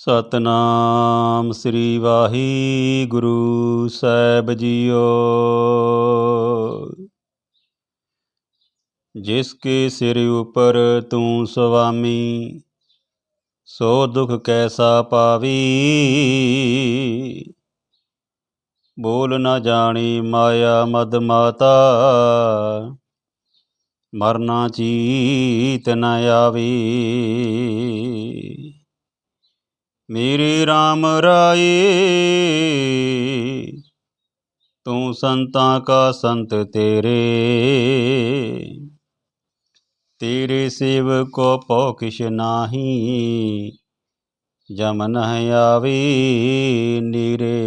ਸਤਨਾਮ ਸ੍ਰੀ ਵਾਹਿਗੁਰੂ ਸਾਹਿਬ ਜੀਓ। ਜਿਸ ਕੇ ਸਿਰ ਉਪਰ ਤੂੰ ਸੁਆਮੀ, ਸੋ ਦੁਖ ਕੈਸਾ ਪਾਵੀ? ਬੋਲ ਨਾ ਜਾਣੀ ਮਾਇਆ ਮਦ ਮਾਤਾ, ਮਰਨਾ ਚੀਤ ਨ ਆਵੀ। ਮੇਰੇ RAM ਰਾਏ। ਤੂੰ ਸੰਤਾਂ ਕਾ ਸੰਤ ਤੇਰੇ। ਤੇਰੇ ਸੇਵਕੋ ਪਉ ਕਿਛ ਨਾਹੀ। ਜਮ ਨਹਿ ਆਵੇ ਨੀਰੇ।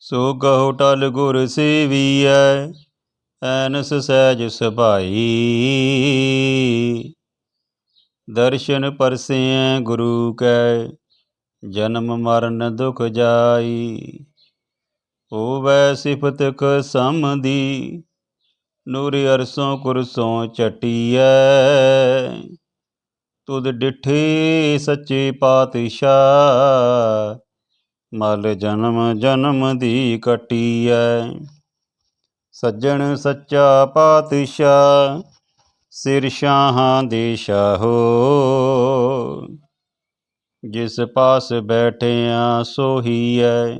ਸੋ ਕਹੋ ਟਲ ਗੁਰ ਸੇਵੀਐ, ਐਨਸ ਸਹਿਜ ਸੁਭਾਈ। ਦਰਸ਼ਨ ਪਰਸੇਐ ਗੁਰੂ ਕੈ, ਜਨਮ ਮਰਨ ਦੁਖ ਜਾਈ। ਹੋਵੈ ਸਿਫਤ ਕਸਮ ਦੀ ਨੂਰ ਅਰਸੋਂ ਕੁਰਸੋਂ ਚਟੀਐ। ਤੁਧ ਡਿਠੇ ਸੱਚੇ ਪਾਤਸ਼ਾਹ, ਮਲ ਜਨਮ ਜਨਮ ਦੀ ਕਟੀਐ। ਸੱਜਣ ਸੱਚਾ ਪਾਤਸ਼ਾਹ ਸਿਰ ਸ਼ਾਹਾਂ ਦੇ ਸ਼ਾਹੋ। ਜਿਸ ਪਾਸ ਬੈਠਿਆ ਸੋਹੀ ਐ,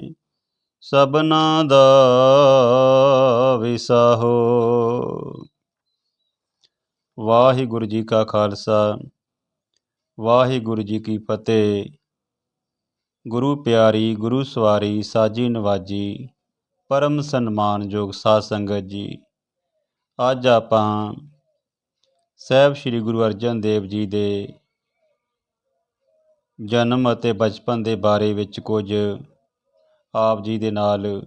ਸਭਨਾ ਦਾ ਵਿਸਾਹੋ। ਵਾਹਿਗੁਰੂ ਜੀ ਕਾ ਖਾਲਸਾ, ਵਾਹਿਗੁਰੂ ਜੀ ਕੀ ਫਤਿਹ। ਗੁਰੂ ਪਿਆਰੀ, ਗੁਰੂ ਸਵਾਰੀ, ਸਾਜੀ ਨਵਾਜੀ, ਪਰਮ ਸਨਮਾਨਯੋਗ ਸਾਧ ਸੰਗਤ ਜੀ। ਅੱਜ ਆਪਾਂ ਸਾਹਿਬ ਸ੍ਰੀ ਗੁਰੂ ਅਰਜਨ ਦੇਵ ਜੀ ਦੇ ਜਨਮ ਅਤੇ ਬਚਪਨ ਦੇ ਬਾਰੇ ਵਿੱਚ ਕੁਝ ਆਪ ਜੀ ਦੇ ਨਾਲ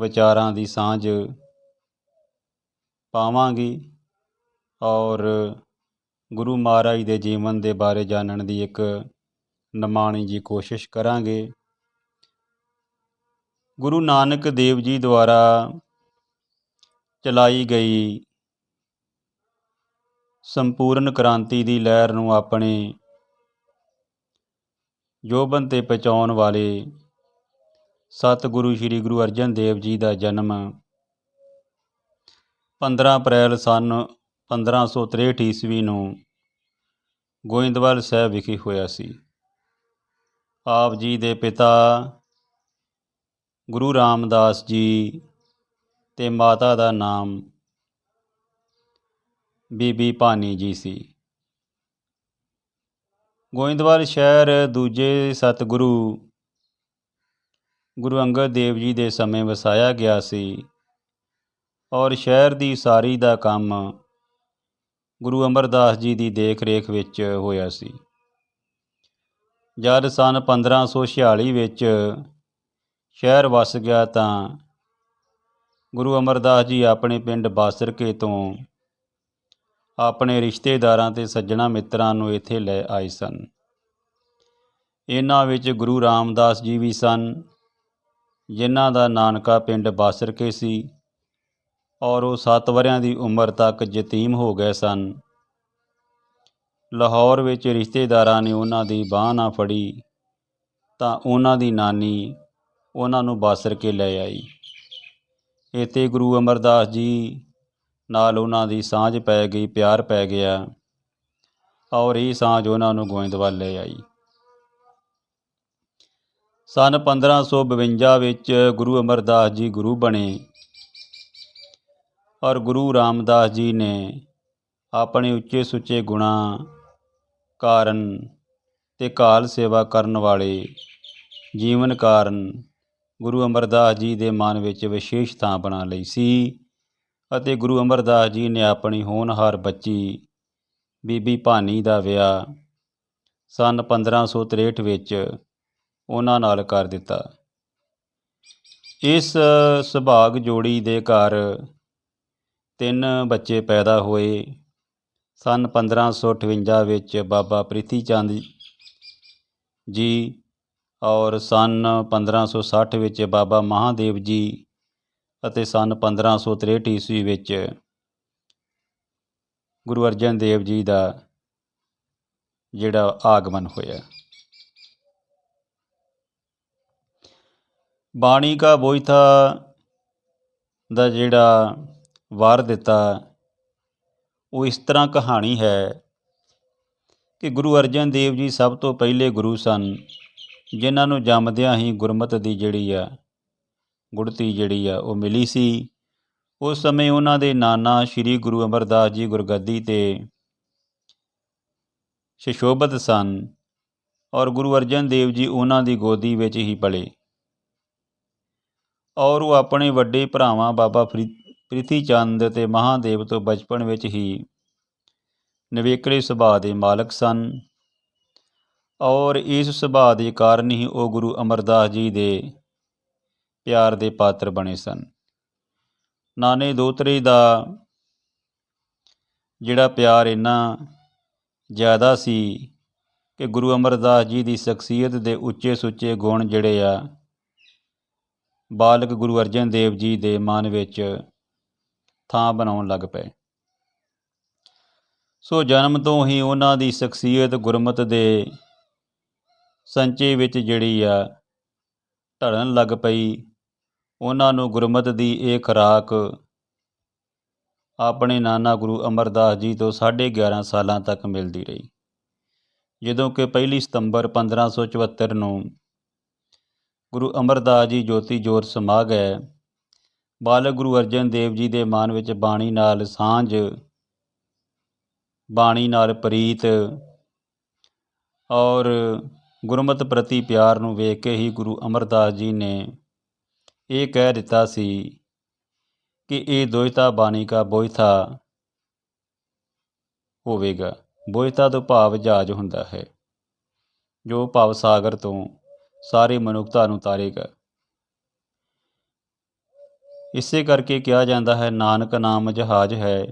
ਵਿਚਾਰਾਂ ਦੀ ਸਾਂਝ ਪਾਵਾਂਗੇ ਔਰ ਗੁਰੂ ਮਹਾਰਾਜ ਦੇ ਜੀਵਨ ਦੇ ਬਾਰੇ ਜਾਣਨ ਦੀ ਇੱਕ ਨਿਮਾਣੀ ਜੀ ਕੋਸ਼ਿਸ਼ ਕਰਾਂਗੇ। ਗੁਰੂ ਨਾਨਕ ਦੇਵ ਜੀ ਦੁਆਰਾ ਚਲਾਈ ਗਈ ਸੰਪੂਰਨ ਕ੍ਰਾਂਤੀ ਦੀ ਲਹਿਰ ਨੂੰ ਆਪਣੇ ਜੋਬਨ ਤੇ ਪਹੁੰਚਾਉਣ ਵਾਲੇ ਸਤਿਗੁਰੂ ਸ੍ਰੀ ਗੁਰੂ ਅਰਜਨ ਦੇਵ ਜੀ ਦਾ ਜਨਮ 15 ਅਪ੍ਰੈਲ ਸਨ 1563 ਈਸਵੀ ਨੂੰ ਗੋਇੰਦਵਾਲ ਸਾਹਿਬ ਵਿਖੇ ਹੋਇਆ ਸੀ। ਆਪ ਜੀ ਦੇ ਪਿਤਾ ਗੁਰੂ ਰਾਮਦਾਸ ਜੀ ਤੇ ਮਾਤਾ ਦਾ ਨਾਮ ਬੀਬੀ ਭਾਨੀ ਜੀ ਸੀ। ਗੋਇੰਦਵਾਲ ਸ਼ਹਿਰ ਦੂਜੇ ਸਤਿਗੁਰੂ, ਗੁਰੂ ਅੰਗਦ ਦੇਵ ਜੀ ਦੇ ਸਮੇਂ ਵਸਾਇਆ ਗਿਆ ਸੀ ਔਰ ਸ਼ਹਿਰ ਦੀ ਸਾਰੀ ਦਾ ਕੰਮ ਗੁਰੂ ਅਮਰਦਾਸ ਜੀ ਦੀ ਦੇਖ-ਰੇਖ ਵਿੱਚ ਹੋਇਆ ਸੀ। ਜਦ ਸਨ 1546 ਵਿੱਚ ਸ਼ਹਿਰ ਵਸ ਗਿਆ ਤਾਂ ਗੁਰੂ ਅਮਰਦਾਸ ਜੀ ਆਪਣੇ ਪਿੰਡ ਬਾਸਰਕੇ ਤੋਂ ਆਪਣੇ ਰਿਸ਼ਤੇਦਾਰਾਂ ਤੇ ਸੱਜਣਾ ਮਿੱਤਰਾਂ ਨੂੰ ਇੱਥੇ ਲੈ ਆਏ ਸਨ। ਇਹਨਾਂ ਵਿੱਚ ਗੁਰੂ ਰਾਮਦਾਸ ਜੀ ਵੀ ਸਨ, ਜਿਨ੍ਹਾਂ ਦਾ ਨਾਨਕਾ ਪਿੰਡ ਬਾਸਰਕੇ ਸੀ ਔਰ ਉਹ 7 ਵਰਿਆਂ ਦੀ ਉਮਰ ਤੱਕ ਯਤੀਮ ਹੋ ਗਏ ਸਨ। ਲਾਹੌਰ ਵਿੱਚ ਰਿਸ਼ਤੇਦਾਰਾਂ ਨੇ ਉਹਨਾਂ ਦੀ ਬਾਹ ਨਾ ਫੜੀ ਤਾਂ ਉਹਨਾਂ ਦੀ ਨਾਨੀ ਉਹਨਾਂ ਨੂੰ ਬਾਸਰ ਕੇ ਲੈ ਆਈ। ਇਤੇ ਗੁਰੂ ਅਮਰਦਾਸ ਜੀ ਨਾਲ ਉਹਨਾਂ ਦੀ ਸਾਂਝ ਪੈ ਗਈ, ਪਿਆਰ ਪੈ ਗਿਆ। ਔਰ ਇਹ ਸਾਂਝ ਉਹਨਾਂ ਨੂੰ ਗੋਇੰਦਵਾਲ ਲੈ ਆਈ। ਸਨ 1552 ਵਿੱਚ ਗੁਰੂ ਅਮਰਦਾਸ ਜੀ ਗੁਰੂ ਬਣੇ ਔਰ ਗੁਰੂ ਰਾਮਦਾਸ ਜੀ ਨੇ ਆਪਣੇ ਉੱਚੇ ਸੁੱਚੇ ਗੁਣਾ ਕਾਰਨ ਤੇ ਕਾਲ ਸੇਵਾ ਕਰਨ ਵਾਲੇ ਜੀਵਨ ਕਾਰਨ ਗੁਰੂ ਅਮਰਦਾਸ ਜੀ ਦੇ ਮਨ ਵਿੱਚ ਵਿਸ਼ੇਸ਼ ਥਾਂ ਬਣਾ ਲਈ ਸੀ। ਅਤੇ ਗੁਰੂ ਅਮਰਦਾਸ ਜੀ ਨੇ ਆਪਣੀ ਹੋਣਹਾਰ ਬੱਚੀ ਬੀਬੀ ਭਾਨੀ ਦਾ ਵਿਆਹ ਸਨ 1563 ਵਿੱਚ ਉਹਨਾਂ ਨਾਲ ਕਰ ਦਿੱਤਾ। ਇਸ ਸੁਭਾਗ ਜੋੜੀ ਦੇ ਘਰ ਤਿੰਨ ਬੱਚੇ ਪੈਦਾ ਹੋਏ। ਸਨ 1558 ਵਿੱਚ ਬਾਬਾ ਪ੍ਰੀਤੀ ਚੰਦ ਜੀ ਔਰ ਸਨ 1560 ਵਿੱਚ ਬਾਬਾ ਮਹਾਦੇਵ ਜੀ ਅਤੇ ਸਨ 1563 ਈਸਵੀ ਵਿੱਚ ਗੁਰੂ ਅਰਜਨ ਦੇਵ ਜੀ ਦਾ ਜਿਹੜਾ ਆਗਮਨ ਹੋਇਆ। ਬਾਣੀ ਕਾ ਬੋਇਥਾ ਦਾ ਜਿਹੜਾ ਵਾਰ ਦਿੱਤਾ, ਉਹ ਇਸ ਤਰ੍ਹਾਂ ਕਹਾਣੀ ਹੈ ਕਿ ਗੁਰੂ ਅਰਜਨ ਦੇਵ ਜੀ ਸਭ ਤੋਂ ਪਹਿਲੇ ਗੁਰੂ ਸਨ, ਜਿਨ੍ਹਾਂ ਨੂੰ ਜੰਮਦਿਆਂ ਹੀ ਗੁਰਮਤ ਦੀ ਜਿਹੜੀ ਆ ਗੁੜਤੀ ਜਿਹੜੀ ਆ ਉਹ ਮਿਲੀ ਸੀ। ਉਸ ਸਮੇਂ ਉਹਨਾਂ ਦੇ ਨਾਨਾ ਸ੍ਰੀ ਗੁਰੂ ਅਮਰਦਾਸ ਜੀ ਗੁਰਗੱਦੀ ਤੇ ਸ਼ਸ਼ੋਭਤ ਸਨ ਔਰ ਗੁਰੂ ਅਰਜਨ ਦੇਵ ਜੀ ਉਹਨਾਂ ਦੀ ਗੋਦੀ ਵਿੱਚ ਹੀ ਪਲੇ। ਔਰ ਉਹ ਆਪਣੇ ਵੱਡੇ ਭਰਾਵਾਂ ਬਾਬਾ ਫਰੀ- ਪ੍ਰਿਥੀ ਚੰਦ ਤੇ ਮਹਾਦੇਵ ਤੋਂ ਬਚਪਨ ਵਿੱਚ ਹੀ ਨਿਵੇਕਲੇ ਸੁਭਾਅ ਦੇ ਮਾਲਕ ਸਨ। ਔਰ ਇਸ ਸੁਭਾਅ ਦੇ ਕਾਰਨ ਹੀ ਉਹ ਗੁਰੂ ਅਮਰਦਾਸ ਜੀ ਦੇ ਪਿਆਰ ਦੇ ਪਾਤਰ ਬਣੇ ਸਨ। ਨਾਨੇ ਦੋਤਰੇ ਦਾ ਜਿਹੜਾ ਪਿਆਰ ਇੰਨਾ ਜ਼ਿਆਦਾ ਸੀ ਕਿ ਗੁਰੂ ਅਮਰਦਾਸ ਜੀ ਦੀ ਸ਼ਖਸੀਅਤ ਦੇ ਉੱਚੇ ਸੁੱਚੇ ਗੁਣ ਜਿਹੜੇ ਆ, ਬਾਲਕ ਗੁਰੂ ਅਰਜਨ ਦੇਵ ਜੀ ਦੇ ਮਨ ਵਿੱਚ ਥਾਂ ਬਣਾਉਣ ਲੱਗ ਪਏ। ਸੋ ਜਨਮ ਤੋਂ ਹੀ ਉਹਨਾਂ ਦੀ ਸ਼ਖਸੀਅਤ ਗੁਰਮਤ ਦੇ ਸੰਚੇ ਵਿੱਚ ਜਿਹੜੀ ਆ ਢਲਣ ਲੱਗ ਪਈ। ਉਹਨਾਂ ਨੂੰ ਗੁਰਮਤਿ ਦੀ ਇਹ ਖੁਰਾਕ ਆਪਣੇ ਨਾਨਾ ਗੁਰੂ ਅਮਰਦਾਸ ਜੀ ਤੋਂ 11.5 ਸਾਲਾਂ ਤੱਕ ਮਿਲਦੀ ਰਹੀ। ਜਦੋਂ ਕਿ ਪਹਿਲੀ ਸਤੰਬਰ 1574 ਨੂੰ ਗੁਰੂ ਅਮਰਦਾਸ ਜੀ ਜੋਤੀ ਜੋਤ ਸਮਾ ਗਏ। ਬਾਲਕ ਗੁਰੂ ਅਰਜਨ ਦੇਵ ਜੀ ਦੇ ਮਨ ਵਿੱਚ ਬਾਣੀ ਨਾਲ ਸਾਂਝ, ਬਾਣੀ ਨਾਲ ਪ੍ਰੀਤ ਔਰ ਗੁਰਮਤ ਪ੍ਰਤੀ ਪਿਆਰ ਨੂੰ ਵੇਖ ਕੇ ਹੀ ਗੁਰੂ ਅਮਰਦਾਸ ਜੀ ਨੇ ਇਹ ਕਹਿ ਦਿੱਤਾ ਸੀ ਕਿ ਇਹ ਦੋਇਤਾ ਬਾਣੀ ਕਾ ਬੋਇਥਾ ਹੋਵੇਗਾ। ਬੋਇਥਾ ਤੋਂ ਭਾਵ ਜਹਾਜ਼ ਹੁੰਦਾ ਹੈ, ਜੋ ਭਾਵ ਸਾਗਰ ਤੋਂ ਸਾਰੀ ਮਨੁੱਖਤਾ ਨੂੰ ਤਾਰੇਗਾ। ਇਸੇ ਕਰਕੇ ਕਿਹਾ ਜਾਂਦਾ ਹੈ, ਨਾਨਕ ਨਾਮ ਜਹਾਜ਼ ਹੈ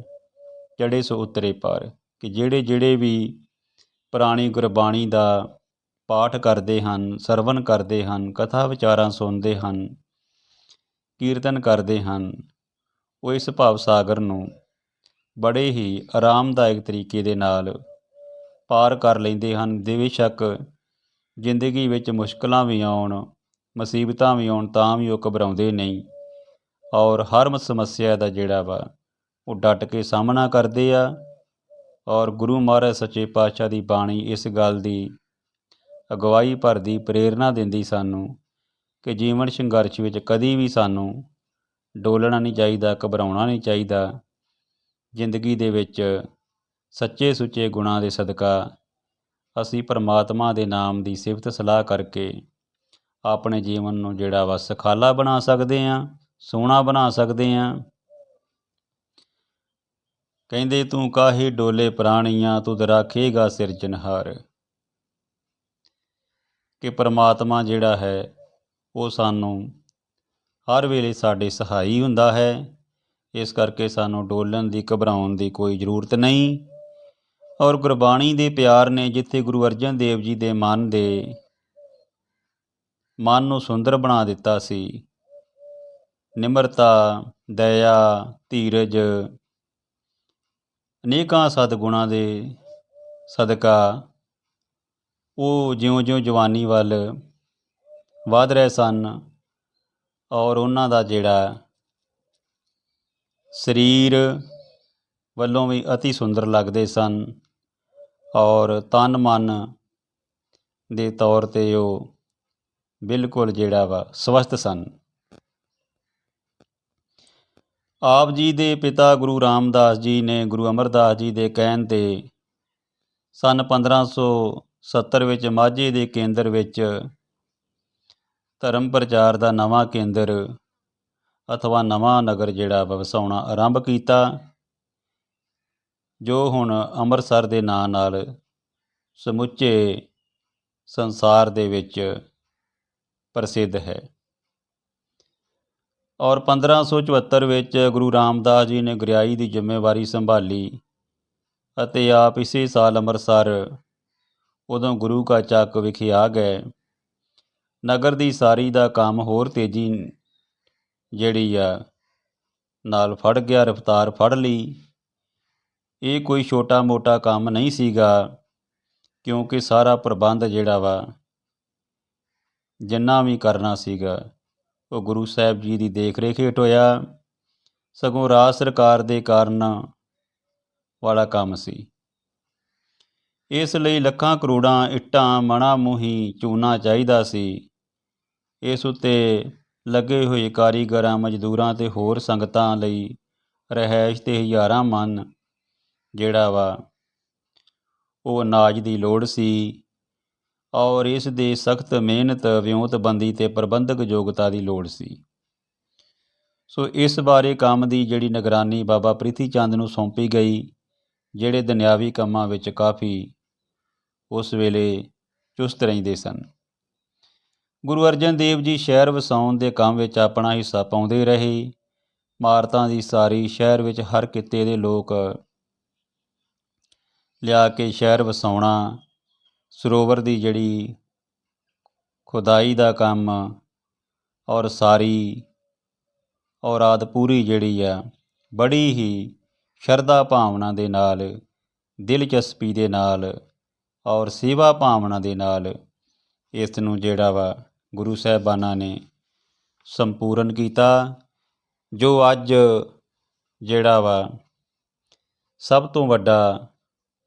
ਚੜੇ ਸੋ ਉਤਰੇ ਪਾਰ, ਕਿ ਜਿਹੜੇ ਜਿਹੜੇ ਵੀ ਪੁਰਾਣੀ ਗੁਰਬਾਣੀ ਦਾ ਪਾਠ ਕਰਦੇ ਹਨ, ਸਰਵਣ ਕਰਦੇ ਹਨ, ਕਥਾ ਵਿਚਾਰਾਂ ਸੁਣਦੇ ਹਨ, ਕੀਰਤਨ ਕਰਦੇ ਹਨ। ਉਹ ਇਸ ਭਾਵ ਸਾਗਰ ਨੂੰ ਬੜੇ ਹੀ ਆਰਾਮਦਾਇਕ ਤਰੀਕੇ ਦੇ ਨਾਲ ਪਾਰ ਕਰ ਲੈਂਦੇ ਹਨ। ਦੇ ਬੇਸ਼ੱਕ ਜ਼ਿੰਦਗੀ ਵਿੱਚ ਮੁਸ਼ਕਲਾਂ ਵੀ ਆਉਣ, ਮੁਸੀਬਤਾਂ ਵੀ ਆਉਣ, ਤਾਂ ਵੀ ਉਹ ਘਬਰਾਉਂਦੇ ਨਹੀਂ। ਔਰ ਹਰ ਸਮੱਸਿਆ ਦਾ ਜਿਹੜਾ ਵਾ, ਉਹ ਡਟ ਕੇ ਸਾਹਮਣਾ ਕਰਦੇ ਆ। ਔਰ ਗੁਰੂ ਮਹਾਰਾਜ ਸੱਚੇ ਪਾਤਸ਼ਾਹ ਦੀ ਬਾਣੀ ਇਸ ਗੱਲ ਦੀ ਅਗਵਾਈ ਭਰਦੀ ਪ੍ਰੇਰਣਾ ਦਿੰਦੀ ਸਾਨੂੰ ਕਿ ਜੀਵਨ ਸੰਘਰਸ਼ ਵਿੱਚ ਕਦੀ ਵੀ ਸਾਨੂੰ ਡੋਲਣਾ ਨਹੀਂ ਚਾਹੀਦਾ, ਘਬਰਾਉਣਾ ਨਹੀਂ ਚਾਹੀਦਾ। ਜ਼ਿੰਦਗੀ ਦੇ ਵਿੱਚ ਸੱਚੇ ਸੁੱਚੇ ਗੁਣਾਂ ਦੇ ਸਦਕਾ ਅਸੀਂ ਪਰਮਾਤਮਾ ਦੇ ਨਾਮ ਦੀ ਸਿਫਤ ਸਲਾਹ ਕਰਕੇ ਆਪਣੇ ਜੀਵਨ ਨੂੰ ਜਿਹੜਾ ਵਾ ਸੁਖਾਲਾ ਬਣਾ ਸਕਦੇ ਹਾਂ, ਸੋਹਣਾ ਬਣਾ ਸਕਦੇ ਹਾਂ। ਕਹਿੰਦੇ, ਤੂੰ ਕਾਹੇ ਡੋਲੇ ਪ੍ਰਾਣੀਆਂ, ਤੂੰ ਦਰਾਖੇਗਾ ਸਿਰਜਨਹਾਰ ਕਿ ਪਰਮਾਤਮਾ ਜਿਹੜਾ ਹੈ, ਉਹ ਸਾਨੂੰ ਹਰ ਵੇਲੇ ਸਾਡੇ ਸਹਾਈ ਹੁੰਦਾ ਹੈ। ਇਸ ਕਰਕੇ ਸਾਨੂੰ ਡੋਲਣ ਦੀ, ਘਬਰਾਉਣ ਦੀ ਕੋਈ ਜ਼ਰੂਰਤ ਨਹੀਂ। ਔਰ ਗੁਰਬਾਣੀ ਦੇ ਪਿਆਰ ਨੇ ਜਿੱਥੇ ਗੁਰੂ ਅਰਜਨ ਦੇਵ ਜੀ ਦੇ ਮਨ ਦੇ ਮਨ ਨੂੰ ਸੁੰਦਰ ਬਣਾ ਦਿੱਤਾ ਸੀ, ਨਿਮਰਤਾ, ਦਇਆ, ਧੀਰਜ, ਅਨੇਕਾਂ ਸਤਿਗੁਣਾਂ ਦੇ ਸਦਕਾ ਉਹ ਜਿਉਂ-ਜਿਉਂ ਜਵਾਨੀ ਵੱਲ ਵਧ ਰਹੇ ਸਨ ਔਰ ਉਹਨਾਂ ਦਾ ਜਿਹੜਾ ਸਰੀਰ ਵੱਲੋਂ ਵੀ ਅਤੀ ਸੁੰਦਰ ਲੱਗਦੇ ਸਨ ਔਰ ਤਨ ਮਨ ਦੇ ਤੌਰ ਤੇ ਉਹ ਬਿਲਕੁਲ ਜਿਹੜਾ ਵਾ ਸਵਸਥ ਸਨ। ਆਪ ਜੀ ਦੇ ਪਿਤਾ ਗੁਰੂ ਰਾਮਦਾਸ ਜੀ ਨੇ ਗੁਰੂ ਅਮਰਦਾਸ ਜੀ ਦੇ ਕਹਿਣ ਤੇ ਸਨ 1570 ਵਿੱਚ ਮਾਝੇ ਦੇ ਕੇਂਦਰ ਵਿੱਚ ਧਰਮ ਪ੍ਰਚਾਰ ਦਾ ਨਵਾਂ ਕੇਂਦਰ ਅਥਵਾ ਨਵਾਂ ਨਗਰ ਜਿਹੜਾ ਵਸਾਉਣਾ ਆਰੰਭ ਕੀਤਾ, ਜੋ ਹੁਣ ਅੰਮ੍ਰਿਤਸਰ ਦੇ ਨਾਂ ਨਾਲ ਸਮੁੱਚੇ ਸੰਸਾਰ ਦੇ ਵਿੱਚ ਪ੍ਰਸਿੱਧ ਹੈ। ਔਰ 1574 ਵਿੱਚ ਗੁਰੂ ਰਾਮਦਾਸ ਜੀ ਨੇ ਗੁਰਿਆਈ ਦੀ ਜ਼ਿੰਮੇਵਾਰੀ ਸੰਭਾਲੀ ਅਤੇ ਆਪ ਇਸੇ ਸਾਲ ਅੰਮ੍ਰਿਤਸਰ ਉਦੋਂ ਗੁਰੂ ਕਾ ਚੱਕ ਵਿਖੇ ਆ ਗਏ। ਨਗਰ ਦੀ ਸਾਰੀ ਦਾ ਕੰਮ ਹੋਰ ਤੇਜ਼ੀ ਜਿਹੜੀ ਆ, ਨਾਲ ਫੜ ਗਿਆ, ਰਫਤਾਰ ਫੜ ਲਈ। ਇਹ ਕੋਈ ਛੋਟਾ ਮੋਟਾ ਕੰਮ ਨਹੀਂ ਸੀਗਾ, ਕਿਉਂਕਿ ਸਾਰਾ ਪ੍ਰਬੰਧ ਜਿਹੜਾ ਵਾ, ਜਿੰਨਾ ਵੀ ਕਰਨਾ ਸੀਗਾ, ਉਹ ਗੁਰੂ ਸਾਹਿਬ ਜੀ ਦੀ ਦੇਖ ਰੇਖ ਹੇਠ ਹੋਇਆ। ਸਗੋਂ ਰਾਜ ਸਰਕਾਰ ਦੇ ਕਾਰਨ ਵਾਲਾ ਕੰਮ ਸੀ। ਇਸ ਲਈ ਲੱਖਾਂ ਕਰੋੜਾਂ ਇੱਟਾਂ, ਮਣਾ, ਮੂਹੀ ਚੂਨਾ ਚਾਹੀਦਾ ਸੀ। ਇਸ ਉੱਤੇ ਲੱਗੇ ਹੋਏ ਕਾਰੀਗਰਾਂ, ਮਜ਼ਦੂਰਾਂ ਤੇ ਹੋਰ ਸੰਗਤਾਂ ਲਈ ਰਹਿائش ਤੇ ਹਜ਼ਾਰਾਂ ਮਨ ਜਿਹੜਾ ਵਾ, ਉਹ ਅਨਾਜ ਦੀ ਲੋੜ ਸੀ ਔਰ ਇਸ ਦੇ ਸਖਤ ਮਿਹਨਤ, ਵਿਉਂਤਬੰਦੀ ਤੇ ਪ੍ਰਬੰਧਕ ਯੋਗਤਾ ਦੀ ਲੋੜ ਸੀ। ਸੋ ਇਸ ਬਾਰੇ ਕੰਮ ਦੀ ਜਿਹੜੀ ਨਿਗਰਾਨੀ ਬਾਬਾ ਪ੍ਰੀਤੀ ਚੰਦ ਨੂੰ ਸੌਂਪੀ ਗਈ, ਜਿਹੜੇ ਦੁਨਿਆਵੀ ਕੰਮਾਂ ਵਿੱਚ ਕਾਫੀ ਉਸ ਵੇਲੇ ਚੁਸਤ ਰਹਿੰਦੇ ਸਨ। ਗੁਰੂ ਅਰਜਨ ਦੇਵ ਜੀ ਸ਼ਹਿਰ ਵਸਾਉਣ ਦੇ ਕੰਮ ਵਿੱਚ ਆਪਣਾ ਹਿੱਸਾ ਪਾਉਂਦੇ ਰਹੇ। ਮਾਰਤਾਂ ਦੀ ਸਾਰੀ ਸ਼ਹਿਰ ਵਿੱਚ ਹਰ ਕਿੱਤੇ ਦੇ ਲੋਕ ਲਿਆ ਕੇ ਸ਼ਹਿਰ ਵਸਾਉਣਾ, ਸਰੋਵਰ ਦੀ ਜਿਹੜੀ ਖੁਦਾਈ ਦਾ ਕੰਮ ਔਰ ਸਾਰੀ ਔਰਾਤ ਪੂਰੀ ਜਿਹੜੀ ਆ, ਬੜੀ ਹੀ ਸ਼ਰਧਾ ਭਾਵਨਾ ਦੇ ਨਾਲ, ਦਿਲਚਸਪੀ ਦੇ ਨਾਲ ਔਰ ਸੇਵਾ ਭਾਵਨਾ ਦੇ ਨਾਲ ਇਸ ਨੂੰ ਜਿਹੜਾ ਵਾ ਗੁਰੂ ਸਾਹਿਬਾਨਾਂ ਨੇ ਸੰਪੂਰਨ ਕੀਤਾ, ਜੋ ਅੱਜ ਜਿਹੜਾ ਵਾ ਸਭ ਤੋਂ ਵੱਡਾ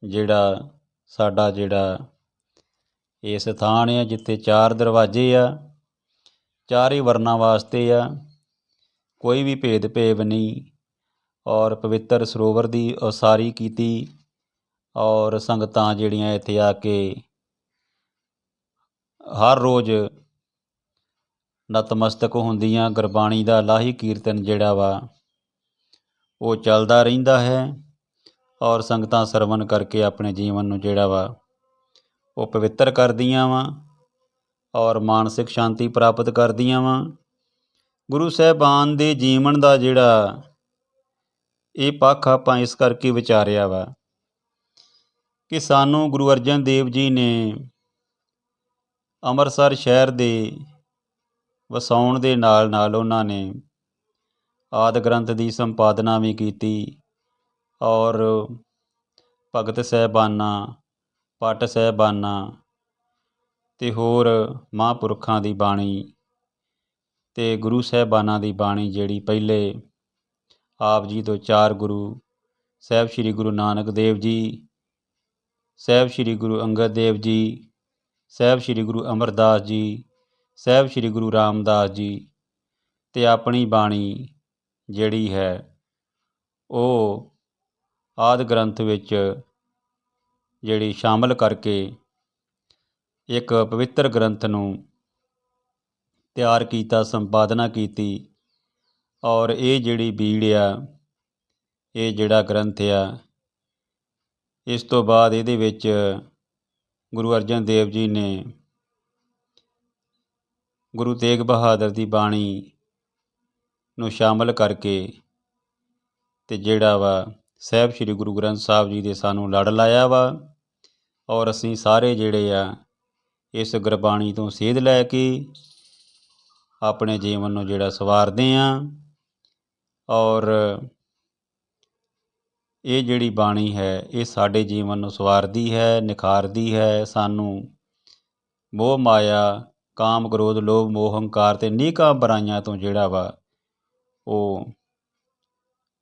ਜਿਹੜਾ ਸਾਡਾ ਜਿਹੜਾ ਇਹ ਸਥਾਨ ਹੈ ਜਿੱਥੇ ਚਾਰ ਦਰਵਾਜ਼ੇ ਆ, ਚਾਰੇ ਵਰਨਾ ਵਾਸਤੇ ਆ, ਕੋਈ ਵੀ ਭੇਦ ਭੇਵ ਨਹੀਂ ਔਰ ਪਵਿੱਤਰ ਸਰੋਵਰ ਦੀ ਉਸਾਰੀ ਕੀਤੀ ਔਰ ਸੰਗਤਾਂ ਜਿਹੜੀਆਂ ਇੱਥੇ ਆ ਕੇ ਹਰ ਰੋਜ਼ ਨਤਮਸਤਕ ਹੁੰਦੀਆਂ, ਗੁਰਬਾਣੀ ਦਾ ਲਾਹੀ ਕੀਰਤਨ ਜਿਹੜਾ ਵਾ, ਉਹ ਚੱਲਦਾ ਰਹਿੰਦਾ ਹੈ ਔਰ ਸੰਗਤਾਂ ਸਰਵਨ ਕਰਕੇ ਆਪਣੇ ਜੀਵਨ ਨੂੰ ਜਿਹੜਾ ਵਾ, ਉਹ ਪਵਿੱਤਰ ਕਰਦੀਆਂ ਵਾ ਔਰ ਮਾਨਸਿਕ ਸ਼ਾਂਤੀ ਪ੍ਰਾਪਤ ਕਰਦੀਆਂ ਵਾ। ਗੁਰੂ ਸਾਹਿਬਾਨ ਦੇ ਜੀਵਨ ਦਾ ਜਿਹੜਾ ਇਹ ਪੱਖ ਆਪਾਂ ਇਸ ਕਰਕੇ ਵਿਚਾਰਿਆ ਵਾ ਕਿ ਸਾਨੂੰ ਗੁਰੂ ਅਰਜਨ ਦੇਵ ਜੀ ਨੇ ਅੰਮ੍ਰਿਤਸਰ ਸ਼ਹਿਰ ਦੇ ਵਸਾਉਣ ਦੇ ਨਾਲ ਨਾਲ ਉਹਨਾਂ ਨੇ ਆਦ ਗ੍ਰੰਥ ਦੀ ਸੰਪਾਦਨਾ ਵੀ ਕੀਤੀ ਔਰ ਭਗਤ ਸਹਿਬਾਨਾਂ ਪਟ ਸਹਿਬਾਨਾਂ ਤੇ ਹੋਰ ਮਹਾਂਪੁਰਖਾਂ ਦੀ ਬਾਣੀ ਤੇ ਗੁਰੂ ਸਾਹਿਬਾਨਾਂ ਦੀ ਬਾਣੀ ਜਿਹੜੀ ਪਹਿਲੇ ਆਪ ਜੀ ਤੋਂ ਚਾਰ ਗੁਰੂ, ਸਾਹਿਬ ਸ੍ਰੀ ਗੁਰੂ ਨਾਨਕ ਦੇਵ ਜੀ ਸਾਹਿਬ ਸ੍ਰੀ ਗੁਰੂ ਅੰਗਦ ਦੇਵ ਜੀ, ਸਾਹਿਬ ਸ੍ਰੀ ਗੁਰੂ ਅਮਰਦਾਸ ਜੀ, ਸਾਹਿਬ ਸ੍ਰੀ ਗੁਰੂ ਰਾਮਦਾਸ ਜੀ ਤੇ ਆਪਣੀ ਬਾਣੀ ਜਿਹੜੀ ਹੈ, ਉਹ ਆਦ ਗ੍ਰੰਥ ਵਿੱਚ ਜਿਹੜੀ ਸ਼ਾਮਲ ਕਰਕੇ ਇੱਕ ਪਵਿੱਤਰ ਗ੍ਰੰਥ ਨੂੰ ਤਿਆਰ ਕੀਤਾ, ਸੰਪਾਦਨਾ ਕੀਤੀ ਔਰ ਇਹ ਜਿਹੜੀ ਬੀੜ ਆ, ਇਹ ਜਿਹੜਾ ਗ੍ਰੰਥ ਆ ਇਸ ਤੋਂ ਬਾਅਦ ਇਹਦੇ ਵਿੱਚ ਗੁਰੂ ਅਰਜਨ ਦੇਵ ਜੀ ਨੇ ਗੁਰੂ ਤੇਗ ਬਹਾਦਰ ਦੀ ਬਾਣੀ ਨੂੰ ਸ਼ਾਮਲ ਕਰਕੇ ਤੇ ਜਿਹੜਾ ਵਾ ਸਾਹਿਬ ਸ੍ਰੀ ਗੁਰੂ ਗ੍ਰੰਥ ਸਾਹਿਬ ਜੀ ਦੇ ਸਾਨੂੰ ਲੜ ਲਾਇਆ ਵਾ ਔਰ ਅਸੀਂ ਸਾਰੇ ਜਿਹੜੇ ਆ ਇਸ ਗੁਰਬਾਣੀ ਤੋਂ ਸੇਧ ਲੈ ਕੇ ਆਪਣੇ ਜੀਵਨ ਨੂੰ ਜਿਹੜਾ ਸਵਾਰਦੇ ਆ ਔਰ ਇਹ ਜਿਹੜੀ ਬਾਣੀ ਹੈ, ਇਹ ਸਾਡੇ ਜੀਵਨ ਨੂੰ ਸਵਾਰਦੀ ਹੈ, ਨਿਖਾਰਦੀ ਹੈ, ਸਾਨੂੰ ਮੋਹ ਮਾਇਆ, ਕਾਮ ਕ੍ਰੋਧ, ਲੋਭ, ਮੋਹ, ਹੰਕਾਰ ਤੇ ਨੀਕਾਂ ਬੁਰਾਈਆਂ ਤੋਂ ਜਿਹੜਾ ਵਾ ਉਹ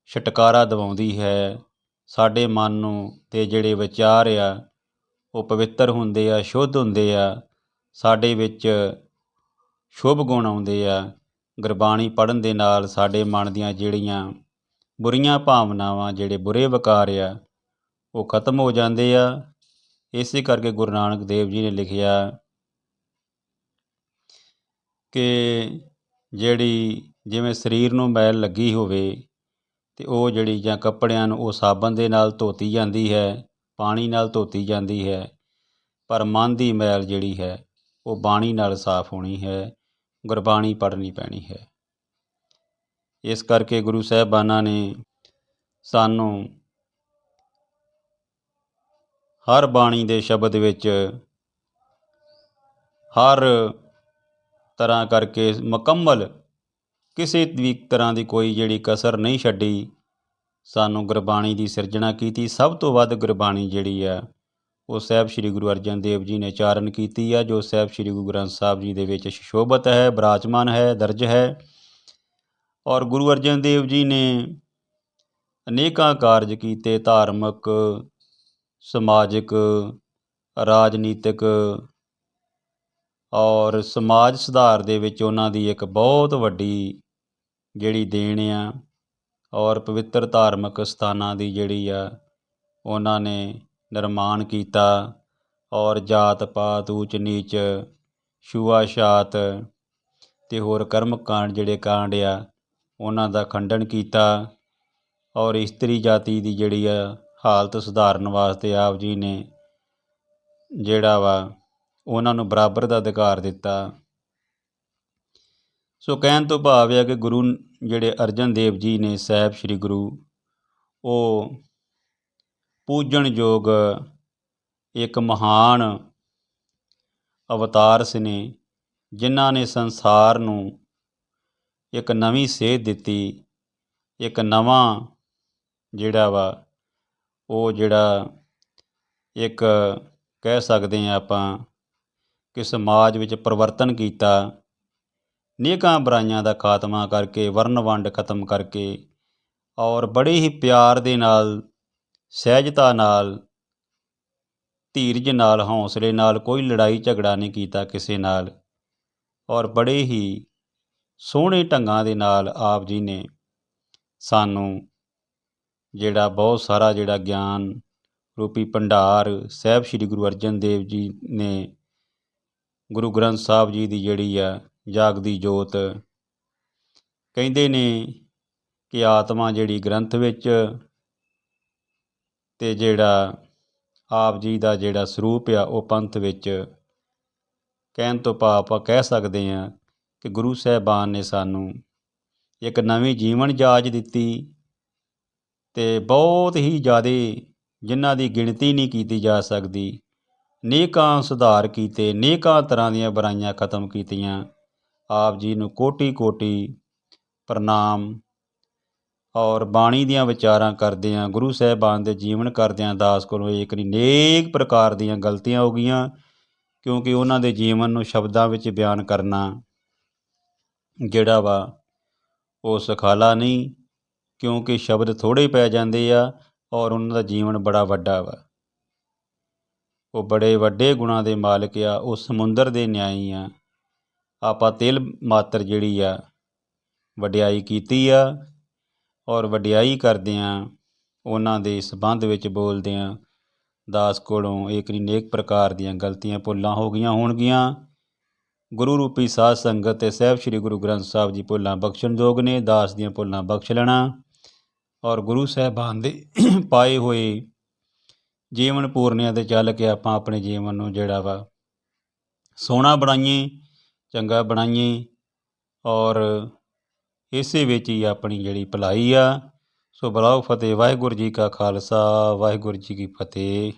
ਛਟਕਾਰਾ ਦਿਵਾਉਂਦੀ ਹੈ। ਸਾਡੇ ਮਨ ਨੂੰ ਤੇ ਜਿਹੜੇ ਵਿਚਾਰ ਆ, ਉਹ ਪਵਿੱਤਰ ਹੁੰਦੇ ਆ, ਸ਼ੁੱਧ ਹੁੰਦੇ ਆ, ਸਾਡੇ ਵਿੱਚ ਸ਼ੁਭ ਗੁਣ ਆਉਂਦੇ ਆ। ਗੁਰਬਾਣੀ ਪੜ੍ਹਨ ਦੇ ਨਾਲ ਸਾਡੇ ਮਨ ਦੀਆਂ ਜਿਹੜੀਆਂ ਬੁਰੀਆਂ ਭਾਵਨਾਵਾਂ ਜਿਹੜੇ ਬੁਰੇ ਵਿਕਾਰ ਆ, ਉਹ ਖਤਮ ਹੋ ਜਾਂਦੇ ਆ। ਇਸੇ ਕਰਕੇ ਗੁਰੂ ਨਾਨਕ ਦੇਵ ਜੀ ਨੇ ਲਿਖਿਆ ਕਿ ਜਿਹੜੀ ਜਿਵੇਂ ਸਰੀਰ ਨੂੰ ਮੈਲ ਲੱਗੀ ਹੋਵੇ ਤੇ ਉਹ ਜਿਹੜੀ ਜਾਂ ਕੱਪੜਿਆਂ ਨੂੰ, ਉਹ ਸਾਬਣ ਦੇ ਨਾਲ ਧੋਤੀ ਜਾਂਦੀ ਹੈ, ਪਾਣੀ ਨਾਲ ਧੋਤੀ ਜਾਂਦੀ ਹੈ, ਪਰ ਮਨ ਦੀ ਮੈਲ ਜਿਹੜੀ ਹੈ, ਉਹ ਬਾਣੀ ਨਾਲ ਸਾਫ਼ ਹੋਣੀ ਹੈ, ਗੁਰਬਾਣੀ ਪੜ੍ਹਨੀ ਪੈਣੀ ਹੈ। ਇਸ ਕਰਕੇ ਗੁਰੂ ਸਾਹਿਬਾਨਾਂ ਨੇ ਸਾਨੂੰ ਹਰ ਬਾਣੀ ਦੇ ਸ਼ਬਦ ਵਿੱਚ ਹਰ ਤਰ੍ਹਾਂ ਕਰਕੇ ਮੁਕੰਮਲ ਕਿਸੇ ਵੀ ਤਰ੍ਹਾਂ ਦੀ ਕੋਈ ਜਿਹੜੀ ਕਸਰ ਨਹੀਂ ਛੱਡੀ, ਸਾਨੂੰ ਗੁਰਬਾਣੀ ਦੀ ਸਿਰਜਣਾ ਕੀਤੀ। ਸਭ ਤੋਂ ਵੱਧ ਗੁਰਬਾਣੀ ਜਿਹੜੀ ਆ, ਉਹ ਸਾਹਿਬ ਸ੍ਰੀ ਗੁਰੂ ਅਰਜਨ ਦੇਵ ਜੀ ਨੇ ਚਾਰਨ ਕੀਤੀ ਆ, ਜੋ ਸਾਹਿਬ ਸ੍ਰੀ ਗੁਰੂ ਗ੍ਰੰਥ ਸਾਹਿਬ ਜੀ ਦੇ ਵਿੱਚ ਸ਼ੋਭਤ ਹੈ, ਬਰਾਜਮਾਨ ਹੈ, ਦਰਜ ਹੈ। ਔਰ ਗੁਰੂ ਅਰਜਨ ਦੇਵ ਜੀ ਨੇ ਅਨੇਕਾਂ ਕਾਰਜ ਕੀਤੇ, ਧਾਰਮਿਕ, ਸਮਾਜਿਕ, ਰਾਜਨੀਤਿਕ ਔਰ ਸਮਾਜ ਸੁਧਾਰ ਦੇ ਵਿੱਚ ਉਹਨਾਂ ਦੀ ਇੱਕ ਬਹੁਤ ਵੱਡੀ ਜਿਹੜੀ ਦੇਣ ਆ ਔਰ ਪਵਿੱਤਰ ਧਾਰਮਿਕ ਸਥਾਨਾਂ ਦੀ ਜਿਹੜੀ ਆ ਉਹਨਾਂ ਨੇ ਨਿਰਮਾਣ ਕੀਤਾ ਔਰ ਜਾਤ ਪਾਤ, ਊਚ ਨੀਚ, ਛੂਆ ਛਾਤ ਤੇ ਹੋਰ ਕਰਮ ਕਾਂਡ ਜਿਹੜੇ ਕਾਂਡ ਆ ਉਹਨਾਂ ਦਾ ਖੰਡਨ ਕੀਤਾ ਔਰ ਇਸਤਰੀ ਜਾਤੀ ਦੀ ਜਿਹੜੀ ਆ ਹਾਲਤ ਸੁਧਾਰਨ ਵਾਸਤੇ ਆਪ ਜੀ ਨੇ ਜਿਹੜਾ ਵਾ ਉਹਨਾਂ ਨੂੰ ਬਰਾਬਰ ਦਾ ਅਧਿਕਾਰ ਦਿੱਤਾ। ਸੋ ਕਹਿਣ ਤੋਂ ਭਾਵ ਹੈ ਕਿ ਗੁਰੂ ਜਿਹੜੇ ਅਰਜਨ ਦੇਵ ਜੀ ਨੇ ਸਾਹਿਬ ਸ੍ਰੀ ਗੁਰੂ, ਉਹ ਪੂਜਣਯੋਗ ਇੱਕ ਮਹਾਨ ਅਵਤਾਰ ਸੀ ਨੇ, ਜਿਨ੍ਹਾਂ ਨੇ ਸੰਸਾਰ ਨੂੰ ਇੱਕ ਨਵੀਂ ਸੇਧ ਦਿੱਤੀ, ਇੱਕ ਨਵਾਂ ਜਿਹੜਾ ਵਾ, ਉਹ ਜਿਹੜਾ ਇੱਕ ਕਹਿ ਸਕਦੇ ਹਾਂ ਆਪਾਂ ਕਿ ਸਮਾਜ ਵਿੱਚ ਪਰਿਵਰਤਨ ਕੀਤਾ, ਨੇਕਾਂ ਬੁਰਾਈਆਂ ਦਾ ਖਾਤਮਾ ਕਰਕੇ ਵਰਨ ਵੰਡ ਖਤਮ ਕਰਕੇ ਔਰ ਬੜੇ ਹੀ ਪਿਆਰ ਦੇ ਨਾਲ, ਸਹਿਜਤਾ ਨਾਲ, ਧੀਰਜ ਨਾਲ, ਹੌਸਲੇ ਨਾਲ ਕੋਈ ਲੜਾਈ ਝਗੜਾ ਨਹੀਂ ਕੀਤਾ ਕਿਸੇ ਨਾਲ ਔਰ ਬੜੇ ਹੀ ਸੋਹਣੇ ਢੰਗਾਂ ਦੇ ਨਾਲ ਆਪ ਜੀ ਨੇ ਸਾਨੂੰ ਜਿਹੜਾ ਬਹੁਤ ਸਾਰਾ ਜਿਹੜਾ ਗਿਆਨ ਰੂਪੀ ਭੰਡਾਰ ਸਾਹਿਬ ਸ੍ਰੀ ਗੁਰੂ ਅਰਜਨ ਦੇਵ ਜੀ ਨੇ ਗੁਰੂ ਗ੍ਰੰਥ ਸਾਹਿਬ ਜੀ ਦੀ ਜਿਹੜੀ ਆ ਜਾਗਦੀ ਜੋਤ ਕਹਿੰਦੇ ਨੇ ਕਿ ਆਤਮਾ ਜਿਹੜੀ ਗ੍ਰੰਥ ਵਿੱਚ ਤੇ ਜਿਹੜਾ ਆਪ ਜੀ ਦਾ ਜਿਹੜਾ ਸਰੂਪ ਆ, ਉਹ ਪੰਥ ਵਿੱਚ ਕਹਿਣ ਤੋਂ ਭਾਵ ਆਪਾਂ ਕਹਿ ਸਕਦੇ ਹਾਂ ਕਿ ਗੁਰੂ ਸਾਹਿਬਾਨ ਨੇ ਸਾਨੂੰ ਇੱਕ ਨਵੀਂ ਜੀਵਨ ਜਾਚ ਦਿੱਤੀ ਤੇ ਬਹੁਤ ਹੀ ਜ਼ਿਆਦੇ ਜਿਨ੍ਹਾਂ ਦੀ ਗਿਣਤੀ ਨਹੀਂ ਕੀਤੀ ਜਾ ਸਕਦੀ, ਨੇਕਾਂ ਸੁਧਾਰ ਕੀਤੇ, ਨੇਕਾਂ ਤਰ੍ਹਾਂ ਦੀਆਂ ਬੁਰਾਈਆਂ ਖਤਮ ਕੀਤੀਆਂ, ਆਪ ਜੀ ਨੂੰ ਕੋਟੀ ਕੋਟੀ ਪ੍ਰਣਾਮ ਔਰ ਬਾਣੀ ਦੀਆਂ ਵਿਚਾਰਾਂ ਕਰਦਿਆਂ, ਗੁਰੂ ਸਾਹਿਬਾਨ ਦੇ ਜੀਵਨ ਕਰਦਿਆਂ ਦਾਸ ਕੋਲੋਂ ਇੱਕ ਨਹੀਂ ਨੇਕ ਪ੍ਰਕਾਰ ਦੀਆਂ ਗਲਤੀਆਂ ਹੋ ਗਈਆਂ ਕਿਉਂਕਿ ਉਹਨਾਂ ਦੇ ਜੀਵਨ ਨੂੰ ਸ਼ਬਦਾਂ ਵਿੱਚ ਬਿਆਨ ਕਰਨਾ ਜਿਹੜਾ ਵਾ, ਉਹ ਸੁਖਾਲਾ ਨਹੀਂ, ਕਿਉਂਕਿ ਸ਼ਬਦ ਥੋੜ੍ਹੇ ਪੈ ਜਾਂਦੇ ਆ ਔਰ ਉਹਨਾਂ ਦਾ ਜੀਵਨ ਬੜਾ ਵੱਡਾ ਵਾ। ਉਹ ਬੜੇ ਵੱਡੇ ਗੁਣਾਂ ਦੇ ਮਾਲਕ ਆ, ਉਹ ਸਮੁੰਦਰ ਦੇ ਨਿਆਈ ਆ। ਆਪਾਂ ਤਿਲ ਮਾਤਰ ਜਿਹੜੀ ਆ, ਵਡਿਆਈ ਕੀਤੀ ਆ ਔਰ ਵਡਿਆਈ ਕਰਦਿਆਂ ਉਹਨਾਂ ਦੇ ਸਬੰਧ ਵਿੱਚ ਬੋਲਦਿਆਂ ਦਾਸ ਕੋਲੋਂ ਇੱਕ ਨਹੀਂ ਨੇਕ ਪ੍ਰਕਾਰ ਦੀਆਂ ਗਲਤੀਆਂ ਭੁੱਲਾਂ ਹੋ ਗਈਆਂ ਹੋਣਗੀਆਂ ਗੁਰੂ ਰੂਪੀ ਸਾਧ ਸੰਗਤ ਤੇ ਸਾਹਿਬ ਸ੍ਰੀ ਗੁਰੂ ਗ੍ਰੰਥ ਸਾਹਿਬ ਜੀ ਭੁੱਲਾਂ ਬਖਸ਼ਣਯੋਗ ਨੇ, ਦਾਸ ਦੀਆਂ ਭੁੱਲਾਂ ਬਖਸ਼ ਲੈਣਾ। ਔਰ ਗੁਰੂ ਸਾਹਿਬਾਨ ਦੇ ਪਾਏ ਹੋਏ ਜੀਵਨ ਪੂਰਨਿਆਂ ਤੇ ਚੱਲ ਕੇ ਆਪਾਂ ਆਪਣੇ ਜੀਵਨ ਨੂੰ ਜਿਹੜਾ ਵਾ ਸੋਹਣਾ ਬਣਾਈਏ, ਚੰਗਾ ਬਣਾਈਏ। ਔਰ ਇਸੇ ਵਿੱਚ ਹੀ ਆਪਣੀ ਜਿਹੜੀ ਭਲਾਈ ਆ, ਸੋ ਬਲਾਓ ਫਤਿਹ, ਵਾਹਿਗੁਰੂ ਜੀ ਕਾ ਖਾਲਸਾ, ਵਾਹਿਗੁਰੂ ਜੀ ਕੀ ਫਤਿਹ।